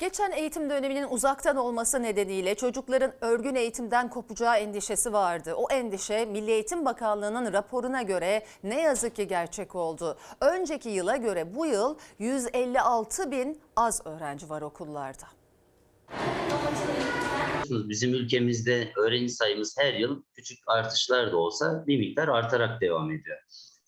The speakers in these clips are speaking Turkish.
Geçen eğitim döneminin uzaktan olması nedeniyle çocukların örgün eğitimden kopacağı endişesi vardı. O endişe Milli Eğitim Bakanlığı'nın raporuna göre ne yazık ki gerçek oldu. Önceki yıla göre bu yıl 156 bin az öğrenci var okullarda. Biliyorsunuz bizim ülkemizde öğrenci sayımız her yıl küçük artışlar da olsa bir miktar artarak devam ediyor.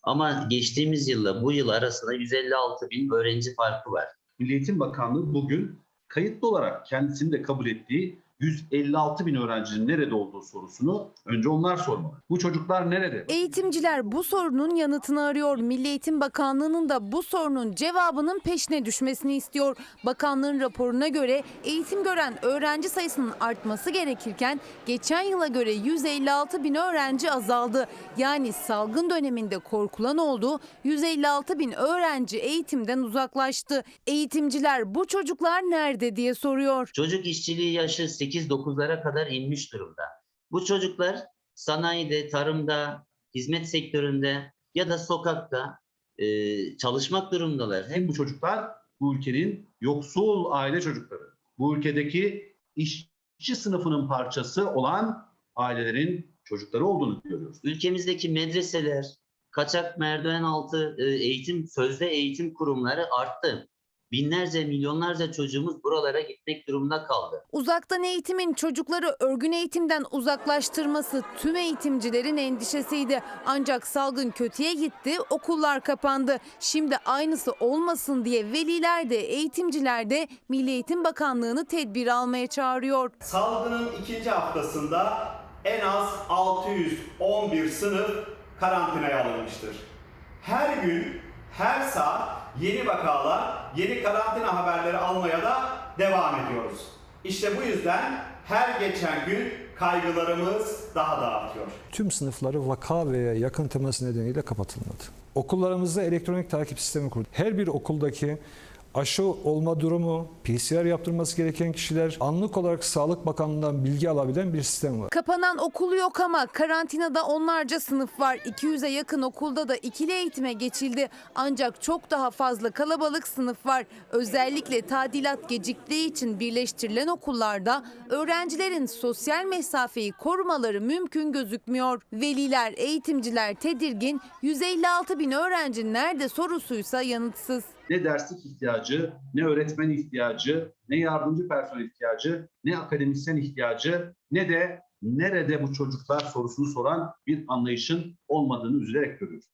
Ama geçtiğimiz yılla bu yıl arasında 156 bin öğrenci farkı var. Milli Eğitim Bakanlığı bugün kayıtlı olarak kendisini de kabul ettiği 156 bin öğrencinin nerede olduğu sorusunu önce onlar sormalı. Bu çocuklar nerede? Eğitimciler bu sorunun yanıtını arıyor. Milli Eğitim Bakanlığı'nın da bu sorunun cevabının peşine düşmesini istiyor. Bakanlığın raporuna göre eğitim gören öğrenci sayısının artması gerekirken geçen yıla göre 156 bin öğrenci azaldı. Yani salgın döneminde korkulan oldu. 156 bin öğrenci eğitimden uzaklaştı. Eğitimciler bu çocuklar nerede diye soruyor. Çocuk işçiliği yaşı 8-9'lara kadar inmiş durumda. Bu çocuklar sanayide, tarımda, hizmet sektöründe ya da sokakta e, çalışmak durumundalar. Hem bu çocuklar bu ülkenin yoksul aile çocukları. Bu ülkedeki işçi sınıfının parçası olan ailelerin çocukları olduğunu görüyoruz. Ülkemizdeki medreseler, kaçak merdiven altı e, eğitim, sözde eğitim kurumları arttı. Binlerce, milyonlarca çocuğumuz buralara gitmek durumunda kaldı. Uzaktan eğitimin çocukları örgün eğitimden uzaklaştırması tüm eğitimcilerin endişesiydi. Ancak salgın kötüye gitti, okullar kapandı. Şimdi aynısı olmasın diye veliler de eğitimciler de Milli Eğitim Bakanlığı'nı tedbir almaya çağırıyor. Salgının ikinci haftasında en az 611 sınıf karantinaya alınmıştır. Her gün, her saat yeni vakalar, yeni karantina haberleri almaya da devam ediyoruz. İşte bu yüzden her geçen gün kaygılarımız daha da artıyor. tüm sınıfları vaka veya yakın teması nedeniyle kapatılmadı. Okullarımızda elektronik takip sistemi kurduk. Her bir okuldaki aşı olma durumu, PCR yaptırması gereken kişiler anlık olarak Sağlık Bakanlığı'ndan bilgi alabilen bir sistem var. Kapanan okul yok ama karantinada onlarca sınıf var. 200'e yakın okulda da ikili eğitime geçildi. Ancak çok daha fazla kalabalık sınıf var. Özellikle tadilat geciktiği için birleştirilen okullarda öğrencilerin sosyal mesafeyi korumaları mümkün gözükmüyor. Veliler, eğitimciler tedirgin. 156 bin öğrenci nerede sorusuysa yanıtsız. Ne derslik ihtiyacı, ne öğretmen ihtiyacı, ne yardımcı personel ihtiyacı, ne akademisyen ihtiyacı, ne de nerede bu çocuklar sorusunu soran bir anlayışın olmadığını üzülerek görüyoruz.